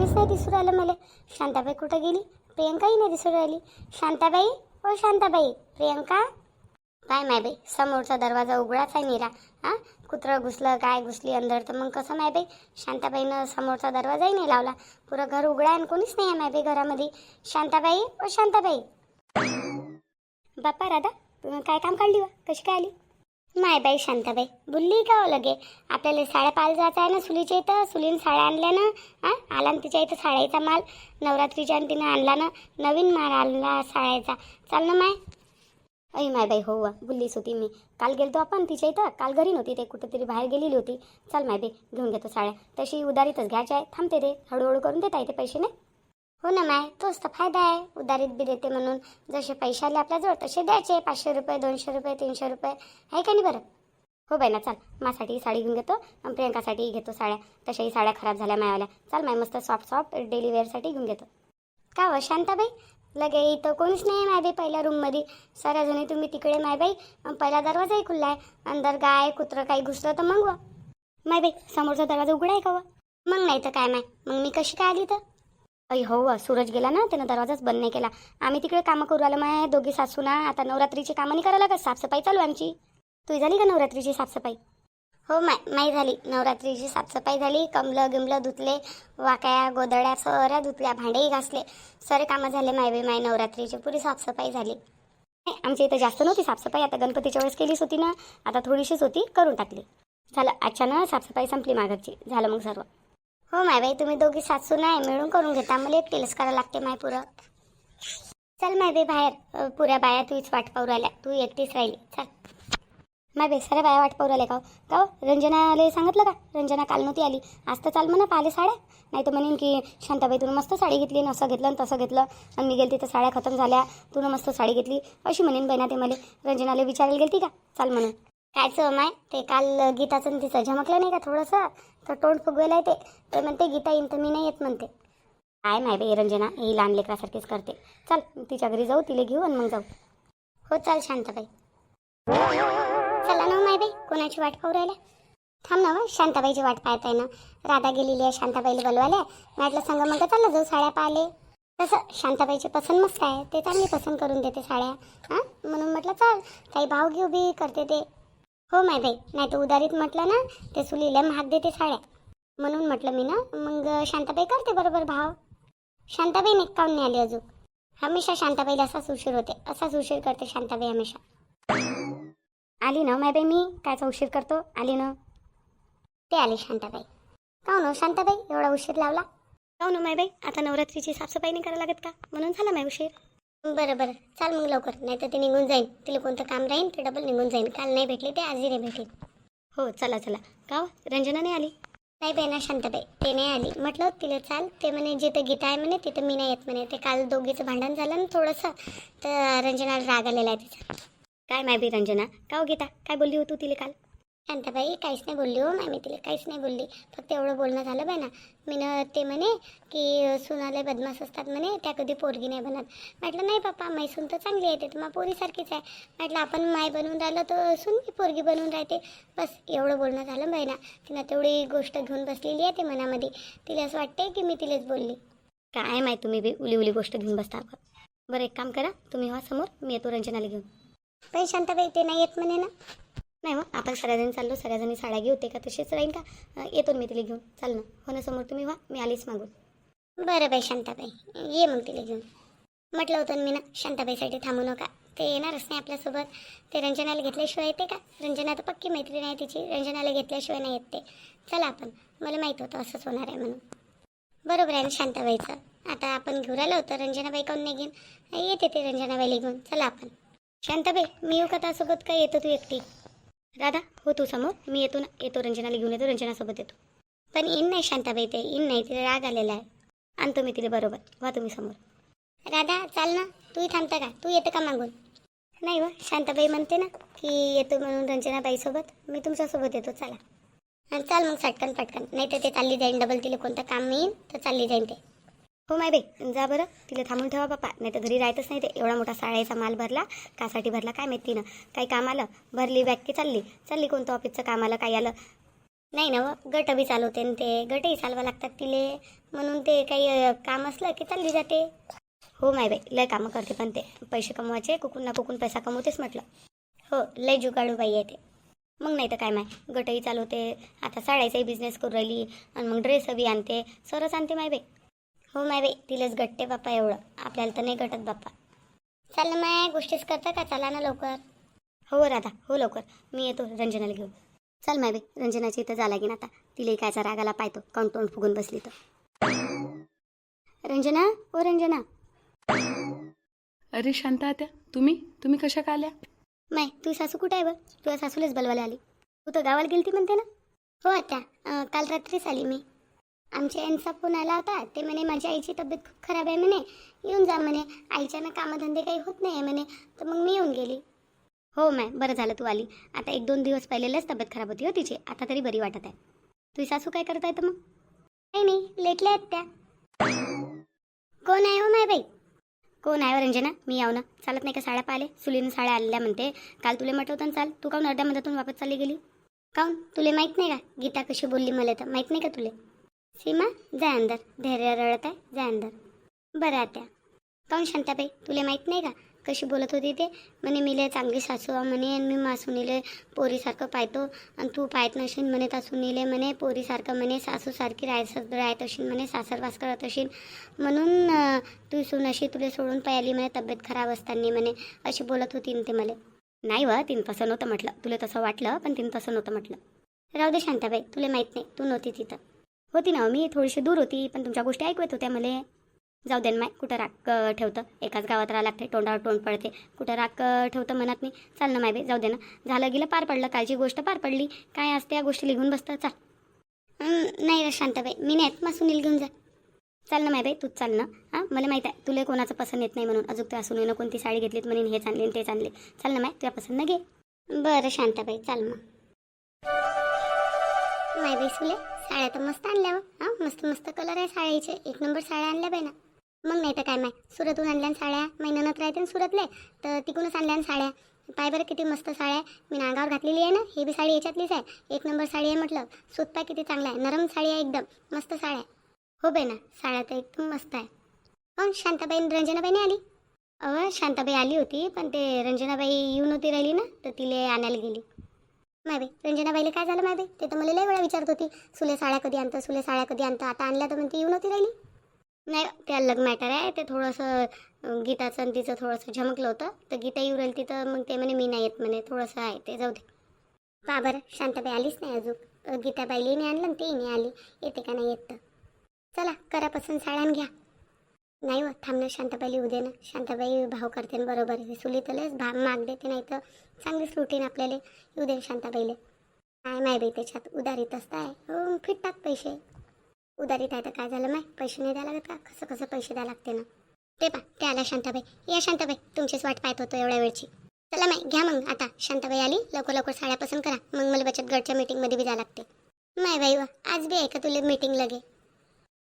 कोणीच नाही दिसून राहिलं मला. शांताबाई कुठं गेली? प्रियंकाही नाही दिसून राहिली. शांताबाई? ओ शांताबाई प्रियंका? काय माय बाई समोरचा दरवाजा उघडाच आहे निरा. हां? कुत्रं घुसलं काय घुसली अंदर तर मग कसं माय बाई? शांताबाईनं समोरचा दरवाजाही नाही लावला. पुरं घर उघडा आहे आणि कोणीच नाही आहे मायबाई घरामध्ये. शांताबाई ओ शांताबाई. बाप्पा राधा काय काम काढली वा? कशी काय आली? माय बाई शांताबाई. बोलली का हो लगे? आपल्याला साड्या पाल जायचं आहे ना सुलीच्या इथं? सुलीन साड्या आणल्या ना? हा? आला ना तिच्या इथं साड्याचा माल. नवरात्रीच्या आणि तिनं आणला ना? नवीन माल आणला साड्याचा चाल ना माय. अय माय बाई हो वा. होती मी. काल गेलतो आपण तिच्या इथं. काल घरी नव्हती ते. कुठेतरी बाहेर गेलेली होती. चल माय बाई घेऊन घेतो साड्या तशी उदारीतच घ्यायच्या आहे. थांबते ते. हळूहळू करून देता येते पैसे नाही? हो ना माय. तोच तर फायदा आहे. उधारीत बी देते म्हणून. जसे पैसे आले आपल्याजवळ तसे द्यायचे. पाचशे रुपये दोनशे रुपये तीनशे रुपये. आहे का नाही बरं? हो बाई ना चाल. माझ्साठी साडी घेऊन घेतो आणि प्रियंकासाठी घेतो साड्या. तशाही साड्या खराब झाल्या मायावाल्या. चाल माय मस्त सॉफ्ट सॉफ्ट डेली वेअरसाठी घेऊन घेतो. का हो, व शांताबाई लगे इथं कोणीच नाही माय बाई पहिल्या रूममध्ये साऱ्या जणी तुम्ही तिकडे माय बाई. पहिला दरवाजाही खुल्ला आहे. अंदर गाय कुत्रं काही घुसलं तर मग व माय बाई समोरचा दरवाजा उघडा आहे का व? मग नाही तर काय माय? मग मी कशी काय आली तर अय हो व सूरज गेला ना त्यानं दरवाजाच बंद नाही केला. आम्ही तिकडे कामं करू आलो माय दोघी सासू ना आता नवरात्रीची कामं नाही करायला का साफसफाई चालू आमची. तुझी झाली का नवरात्रीची साफसफाई? हो माय माई झाली. नवरात्रीची साफसफाई झाली. कमलं गिमलं धुतले वाकया गोदड्या सऱ्या धुतल्या भांडेही घासले. सारे कामं झाले माय बी माय नवरात्रीची पुरी साफसफाई झाली. नाही, आमच्या इथं जास्त नव्हती साफसफाई. आता गणपतीच्या वेळेस केलीच होती ना आता थोडीशीच होती करून टाकली. झालं अचानक ना साफसफाई संपली मागची झालं मग सर्व. हो माय बाई तुम्ही दोघी सासू नाही मिळून करून घेता. मला एकटीलाच करावं लागते माय पुरं. चल माय बाई बाहेर. पुऱ्या बाया तूच वाट पाहू राहिल्या. तू एकटीच राहिली. चल. माय बाई साऱ्या बाया वाट पाहू राहिल्या का हो? का हो? रंजनाला सांगितलं का? रंजना काल नव्हती आली. आज तर चाल म्हणा पाहिले साड्या. नाही तर म्हणेन की शांताबाई तुला मस्त साडी घेतली असं घेतलं आणि तसं घेतलं. आणि मी गेली तिथं साड्या खतम झाल्या. तुनं मस्त साडी घेतली. अशी म्हणेन बहिणा ते मला. रंजनाला विचारायला गेलती का? चाल म्हणून. कायचं माय ते काल गीताचं तिचं झमकलं नाही का थोडंसं? तर तोंड फुगवेलं आहे ते. ते म्हणते गीता येईन तर मी नाही येत म्हणते. काय माय बाई रंजना ही लहान लेकरासारखीच करते. चल तिच्या घरी जाऊ तिला घेऊ आणि मग जाऊ. हो चल शांताबाई. चला ना हो, माय बाई. कोणाची वाट पाहू राहिल्या? थांब ना व, शांताबाईची वाट पाहत आहे ना. राधा गेलेली आहे शांताबाईला बोलवायला. म्हटलं सांगा मग चाललं जाऊ साड्या पाहिले तसं शांताबाईची पसंत मस्त आहे. ते चांगली पसंत करून देते साड्या. हां? म्हणून म्हटलं चाल काही भाव घेऊ बी करते ते. हो माय बाई. नाही तर उदारीत म्हटलं ना ते सुलीला महाग देते साड्या. म्हणून म्हटलं मी ना मग शांताबाई करते बरोबर भाव? शांताबाई नाही काऊन नाही आली अजून? हमेशा शांताबाईला असाच उशीर होते. असाच उशीर करते शांताबाई हमेशा. आली ना हो, माय बाई मी? कायचा उशीर करतो? आली ना? ते आली शांताबाई. काऊन हो शांताबाई? एवढा उशीर लावला? काऊन हो माय बाई? आता नवरात्रीची साफसफाई नाही करायला लागत का? म्हणून झाला माय उशीर. बरं बरं. चाल मग लवकर. नाही तर ते निघून जाईन. तिला कोणतं काम राहीन ते डबल निघून जाईन. काल नाही भेटली ते आजही नाही भेटली. हो चला चला. का हो? रंजना नाही आली? नाही बाई ना शांताबाई. ते नाही आली. म्हटलं तिला चाल. ते म्हणे जिथं गीता आहे म्हणे तिथं मी नाही येत म्हणे. ते काल दोघीचं भांडण झालं ना थोडंसं तर रंजनाला राग आलेला आहे तिचा. काय माहिती रंजना? का हो गीता? काय बोलली हो तू तिला काल? शांताबाई काहीच नाही बोलली हो मी तिला काहीच नाही बोलली. फक्त एवढं बोलणं झालं बाय ना. मीनं ते म्हणे की सुनाले बदमाश असतात म्हणे त्या कधी पोरगी नाही बनत. म्हटलं नाही पप्पा मै सून तर चांगली आहे ते मग पोरीसारखीच आहे. म्हटलं आपण माय बनवून राहिलो तर सून बी पोरगी बनवून राहते. बस एवढं बोलणं झालं बाय ना. तिनं तेवढी गोष्ट घेऊन बसलेली आहे ते मनामध्ये. तिला असं वाटते की मी तिलाच बोलली. काय माहीत तुम्ही बी उली उली गोष्ट घेऊन बसता. बरं एक काम करा तुम्ही व्हा समोर मी येतो रंजनाला घेऊन. पण शांताबाई ते नाही येत म्हणे ना. नाही मग आपण सगळ्याजणी चाललो सगळ्याजणी साड्या घेऊ ते का तशीच राहील का? येतो मी तिला घेऊन. चाल ना. हो ना समोर तुम्ही व्हा मी आलीच मागून. बरं बाई शांताबाई. ये मग तिला घेऊन. म्हटलं होतं मी ना शांताबाईसाठी थांबू नका. ते येणारच नाही आपल्यासोबत. ते रंजनाला घेतल्याशिवाय येते का? रंजना तर पक्की मैत्रीण आहे तिची. रंजनाला घेतल्याशिवाय नाही येत ते. चला आपण. मला माहीत होतं असंच होणार आहे म्हणून. बरोबर आहे ना शांताबाईचं. आता आपण घेऊन आलो होतं रंजनाबाई काऊन नाही घेऊन? येते ते रंजनाबाईला घेऊन. चला आपण. शांताबाई मी येऊ का? त्यासोबत काय येतो तू एकटी? दादा हो तू समोर. मी येतो ना येतो रंजनाला घेऊन येतो रंजनासोबत येतो. पण इन नाही शांताबाई ते इन नाही तिला राग आलेला आहे. आणतो मी तिला बरोबर. वा तुम्ही समोर. राधा चाल ना. तूही थांबता का? तू येतं का मागून? नाही व शांताबाई म्हणते ना की येतो म्हणून रंजनाबाईसोबत. मी तुमच्यासोबत येतो चला. आणि चाल मग सटकन पटकन नाही तर ते चालली जाईन डबल तिला कोणतं काम येईन तर चालली जाईन ते. हो माय बाई जा बरं. तिला थांबून ठेवा बाप्पा नाही तर घरी राहतच नाही ते. एवढा मोठा साळ्याचा माल भरला कासाठी भरला काय माहिती ना काही काम आलं भरली बॅग की चालली. चालली कोणतं ऑफिसचं काम आलं काही आलं. नाही ना हो, व गट बी चालवते न ते. गटही चालवा लागतात तिले. म्हणून ते काही अ, काम असलं की चालली जाते. हो माय बाई लय कामं करते पण ते. पैसे कमवायचे कुकून ना कुकून पैसा कमवतेच म्हटलं. हो लय जुगाडू बाई आहे ते. मग नाही तर काय माय? गटही चालवते. आता साड्याचाही बिझनेस करू राहिली. आणि मग ड्रेस बी आणते. सरच आणते माय बाई. हो माय बाई. तिलाच गट्टे बाप्पा एवढं. आपल्याला तर नाही गटत बाप्पा चाल ना माय गोष्टीच करता का? चला ना लवकर. हो राधा. हो लवकर. मी येतो रंजनाला घेऊन. चल माय बाई रंजनाची इथं झाला की ना आता. तिला कायचा रागाला पाहतो. काऊन तोंड फुगून बसली तर. रंजना? ओ रंजना. अरे शांता आत्या. तुम्ही? तुम्ही कशा का आल्या? माय तू सासू कुठे आहे बघ तुझ्या सासूलाच बलवायला आली. तू तर गावाला गेलती म्हणते ना? हो आता अं, काल रात्रीच आली मी. आमच्या यांचा फोन आला होता. ते म्हणे माझ्या आईची तब्येत खूप खराब आहे म्हणे. येऊन जा म्हणे. आईच्या ना कामधंदे काही होत नाही आहे म्हणे. तर मग मी येऊन गेली. हो माय बरं झालं तू आली. आता एक दोन दिवस पहिलेलाच तब्येत खराब होती हो तिची. आता तरी बरी वाटत आहे. तुझी सासू काय करत आहे तर मग? काही नाही लेटल्या आहेत त्या. कोण आहे हो माय बाई? कोण आहे रंजना? मी याव ना. चालत नाही का साड्या पाहिले सुलीनं साड्या आलेल्या म्हणते. काल तुला होतं चाल. तू काऊन अर्ध्या मधातून वापस चालली गेली? काऊन? तुला माहीत नाही का? गीता कशी बोलली मला तर. माहीत नाही का तुले? सीमा जा अंदर धैर्य रडत आहे जा अंदर बरं आता काऊन शांताबाई तुला माहीत नाही का? कशी बोलत होती ते? म्हणे मिले चांगली सासू म्हणे आणि मी मासूनीले पोरीसारखं पाहतो. आणि तू पाहत नशील म्हणे त्या सुनीले म्हणे पोरीसारखं म्हणे सासूसारखी राहत राहत असेल म्हणे सासरवास करत असेल म्हणून तू सून अशी तुला सोडून पाहिली म्हणे तब्येत खराब असताना म्हणे अशी बोलत होती ते मला. नाही व तिनं तसं नव्हतं म्हटलं. तुला तसं वाटलं पण तिनं तसं नव्हतं म्हटलं. राहू दे शांताबाई तुला माहीत नाही तू नव्हती तिथं. होती ना हो, मी थोडीशी दूर होती पण तुमच्या गोष्टी ऐकवत होत्या मला. जाऊ दे माय कुठं राग ठेवतं? एकाच गावात राहा लागते तोंडावर तोंड पडते. कुठं राग ठेवतं मनात नाही चाल ना माय बाई जाऊ दे ना. झालं गेलं पार पडलं कालची गोष्ट पार पडली. काय असते या गोष्टी लिहून बसतं? चाल. नाही रे शांताबाई मी नाही मग सुनील घेऊन जा. चाल ना माय बाई तूच चाल ना. हां मला माहीत आहे तुला कोणाचं पसंत येत नाही म्हणून. अजून त्या सुनीनं कोणती साडी घेतलीत म्हणून हे चालले ते चालले चाल ना माय तुझ्या पसंत घे. बरं शांताबाई चाल मग. माय बाई सुले. साड्या तर मस्त आणल्या हो हां मस्त मस्त कलर आहे साड्याचे एक नंबर साड्या आणल्या बाई ना मग नाही तर काय माय सुरतहून आणल्या साड्या महिन्यात राहते न सुरतले तर तिकडूनच आणल्या साड्या. पाय बरं किती मस्त साड्या आहे. मी नागावर घातलेली आहे ना ही बी साडी याच्यातलीच आहे. एक नंबर साडी आहे म्हटलं सूत किती चांगला आहे. नरम साडी आहे एकदम. मस्त साड्या आहे. हो बाई ना साड्या तर एकदम मस्त आहे. हो शांताबाई न रंजनाबाई नाही आली? अहो शांताबाई आली होती पण ते रंजनाबाई येऊन होती राहिली ना तर तिले आणायला गेली. मायबाई रंजनाबाईला काय झालं मायबाई ते तर मला लय वेळा विचारत होती सुले साड्या कधी आणतं सुले साड्या कधी आणतं? आता आणल्या तर म्हणते येऊन होती राहिली. नाही ते अलग मॅटर आहे ते थोडंसं गीताचं आणि तिचं थोडंसं झमकलं होतं. तर गीता येऊ राहिली तिथं मग ते म्हणे मी नाही येत म्हणे थोडंसं आहे ते जाऊ दे. पा बरं शांताबाई आलीच नाही अजून. अं, गीताबाईली नाही आणलं ते नाही आली. येते का नाही येत तर? चला करा पसंत साड्यान घ्या. नाही व थांब ना शांताबाई लिहू दे ना. शांताबाई भाव करते ना बरोबर हे सुलीतलेच भाव माग देते नाही तर चांगलीच लुटीन आपल्याला. येऊ दे शांताबाईले. काय माय बाई त्याच्यात उदारीत असताय. हो फिटतात पैसे. उधारीत आहे तर काय झालं माय? पैसे नाही द्यायला लागत का? कसं कसं पैसे द्यायला लागते ना? ते पा ते आला शांताबाई. या शांताबाई तुमचीच वाट पाहत होतो एवढ्या वेळची. चला माय घ्या मग. आता शांताबाई आली लवकर लवकर साड्या पसंत करा. मग मला बचत गटच्या मीटिंगमध्ये बी जायला लागते. माय बाई वा आज बी आहे का तुला मीटिंग लगे?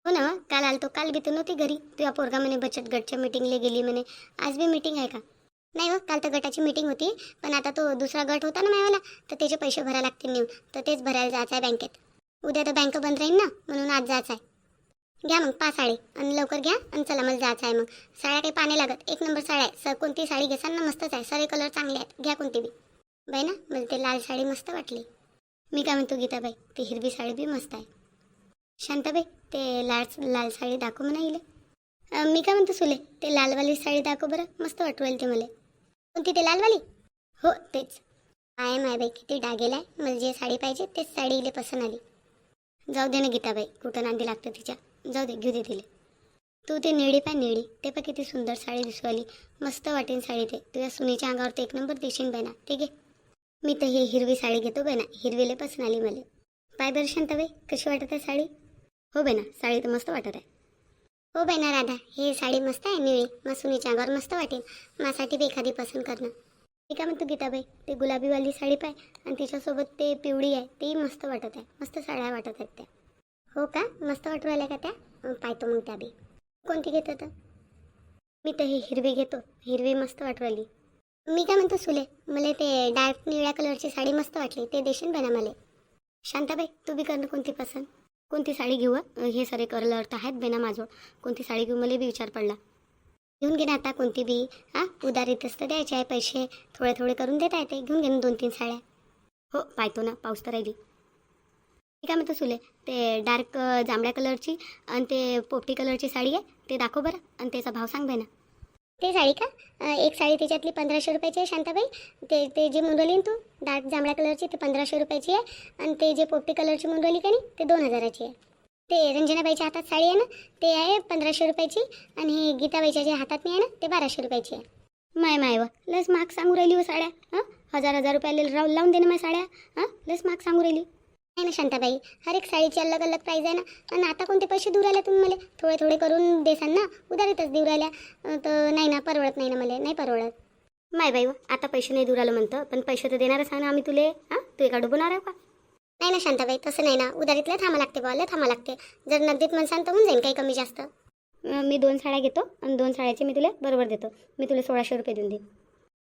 हो ना काल आलतो. काल घेतो नव्हती घरी. तुझ्या पोरगा म्हणे बचत गटच्या मीटिंगला गेली म्हणे. आज बी मीटिंग आहे का? नाही व काल तर गटाची मीटिंग होती. पण आता तो दुसरा गट होता ना मायवाला तर त्याचे पैसे भरायला लागतील नेऊन. तर तेच भरायला जायचं आहे बँकेत उद्या तर बँक बंद राहील ना म्हणून आज जायचं आहे घ्या मग पाच साडी. आणि लवकर घ्या आणि चला मला जायचं आहे मग. साड्या काही पाणी लागत. एक नंबर साड्या आहे. सर कोणती साडी घेसाल ना मस्तच आहे. सारे कलर चांगले आहेत. घ्या कोणती बी. बाई ना मला ते लाल साडी मस्त वाटली. मी काय म्हणतो गीताबाई ती हिरवी साडी बी मस्त आहे. शांताबाई ते लाल लाल साडी दाखव म्हणा इले मी काय म्हणतो सुले ते लालवाली साडी दाखव बरं मस्त वाटवेल ते मला. कोणती ते लालवाली? हो तेच. काय माय बाई किती डागेला आहे. मला जे साडी पाहिजे तेच साडी इले पसंत आली. जाऊ दे ना गीताबाई कुठं नांदी लागतं तिच्या. जाऊ दे घेऊ दे तिला. तू ते निळी पाय निळी ते पण किती सुंदर साडी दिसू आली. मस्त वाटेन साडी ते. तुझ्या सुनीच्या अंगावर ते एक नंबर देशील बाई ना ठीक आहे? मी तर ही हिरवी साडी घेतो बाई ना हिरवीले पसंत आली मला. बाय बरं शांताबाई कशी वाटत आहे साडी? हो बेना साडी तर मस्त वाटत आहे. हो बेना राधा ही साडी मस्त आहे निळी. मग सुनीच्या अंगावर मस्त वाटेल. माझ्यासाठी बी एखादी पसंत करणं. ठीक आहे म्हणतो गीताबाई ते गुलाबीवाली साडी पाय आणि तिच्यासोबत ते पिवळी आहे तेही मस्त वाटत आहे. मस्त साड्या वाटत आहेत त्या. हो का? मस्त वाटू राहिल्या का त्या? पाहतो मग त्या बी. कोणती घेतो तर? मी तर ही हिरवी घेतो. हिरवी मस्त वाटू राहिली. मी काय म्हणतो सुले? मला ते डार्क निळ्या कलरची साडी मस्त वाटली. ते देशील बना मला. शांताबाई तू बी करणं कोणती पसंत? कोणती साडी घेऊ हे सारे कलर तर आहेत बेना माझं कोणती साडी घेऊ मला बी विचार पडला. घेऊन घे ना आता कोणती बी हां? उधारीतच तर द्यायचे आहे पैसे. थोडे थोडे करून देता येते घेऊन घे ना दोन तीन साड्या. हो पाहतो ना पाऊस तर राहिली. ठीक आहे म्हणतो सुले ते डार्क जांभळ्या कलरची आणि ते पोपटी कलरची साडी आहे ते दाखव बरं. आणि त्याचा भाव सांग ना ते साडी का? एक साडी त्याच्यातली पंधराशे रुपयाची आहे शांताबाई. ते ते जे मुंडवली ना तू डार्क जांभळ्या कलरची ते पंधराशे रुपयाची आहे. आणि ते जे पोपटी कलरची मुंडवली का नाही ते दोन हजाराची आहे. ते रंजनाबाईच्या हातात साडी आहे ना ते आहे पंधराशे रुपयाची. आणि हे गीताबाईच्या जे हातात नाही आहे ना ते बाराशे रुपयाची आहे. माय माय व लस माग सांगू राहिली व साड्या हां? हजार हजार रुपयाला राव लावून दे ना माझ्या साड्या हां? लस मार्क सांगू राहिली. नाही ना शांताबाई हर एक साडीची अलग अलग प्राईज आहे ना. आणि आता कोणते पैसे देऊ राहिले तुम्ही मला? थोडे थोडे करून देसाल ना. उधारीतच देऊ राहिल्या. तर नाही ना परवडत नाही ना मला. नाही परवडत. माय बाई व, आता पैसे नाही देऊ राहिलं म्हणतं. पण पैसे तर देणारच आहे ना आम्ही तुले. हां? तू एका डुबवणार आहे का? नाही ना शांताबाई तसं नाही ना. उधारीतलं थांबा लागते बॉल थांबा लागते. जर नगदीत म्हणसान तर होऊन जाईल काही कमी जास्त. मी दोन साड्या घेतो आणि दोन साड्याचे मी तुला बरोबर देतो. मी तुला सोळाशे रुपये देऊन देईन.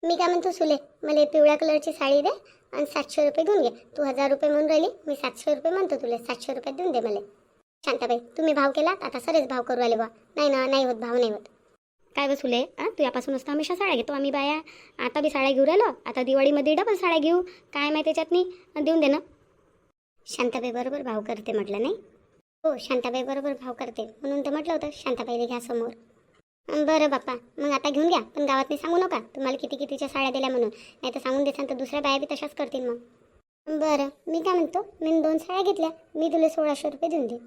मी काय म्हणतो सुले मला पिवळ्या कलरची साडी दे आणि सातशे रुपये घेऊन घे. तू हजार रुपये म्हणून राहिली मी सातशे रुपये म्हणतो तुला. सातशे रुपये देऊन दे मला. शांताबाई तुम्ही भाव केलात आता सरेच भाव करू राहिले बा नाही ना नाही होत भाव नाही होत. काय बसुले हां तू यापासूनच तर हमेशा साड्या घेतो आम्ही बाया. आता बी साड्या घेऊ राहिलो आता दिवाळीमध्ये डबल साड्या घेऊ. काय माहिती त्याच्यात नाही देऊन दे ना. शांताबाई बरोबर भाव करते म्हटलं नाही? हो शांताबाई बरोबर भाव करते. म्हणून तर म्हटलं होतं शांताबाईला घ्या समोर. बरं बाप्पा मग आता घेऊन घ्या. पण गावात मी सांगू नका. तुम्हाला किती कितीच्या साड्या दिल्या म्हणून. नाही तर सांगून देसान तर दुसऱ्या बाया बी तशाच करतील मग. बरं मी काय म्हणतो? मी दोन साड्या घेतल्या. मी तुला सोळाशे रुपये देऊन देईन.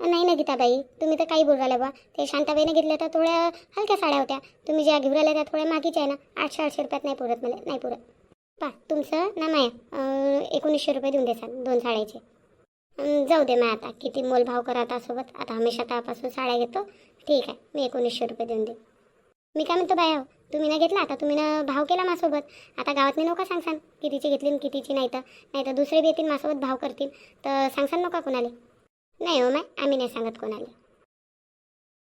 नाही ना गीताबाई. तुम्ही तर काही बोल राहिल्या बा ते शांताबाईने घेतल्या तर थोड्या हलक्या साड्या होत्या. तुम्ही ज्या घेऊन राहिल्या त्या थोड्या मागीच्या आहे ना. आठशे आठशे रुपयात नाही पुरत मला. नाही पुरत. पा तुमचं ना माया. एकोणीसशे रुपये देऊन देसान दोन साड्याचे. जाऊ दे मग आता. किती मोलभाव करा आता सोबत आता हमेशा त्यापासून साड्या घेतो. ठीक आहे मी एकोणीसशे रुपये देऊन दे मी काय म्हणतो बाया हो, तुम्ही ना घेतला आता तुम्ही ना भाव केला माझ्यासोबत. आता गावात मी नका सांगसान कितीची घेतली कितीची नाही तर नाही तर दुसरे बी येतील माझ्यासोबत भाव करतील. तर सांगसान नका कोणाला? नाही हो माय आम्ही नाही सांगत कोणाला.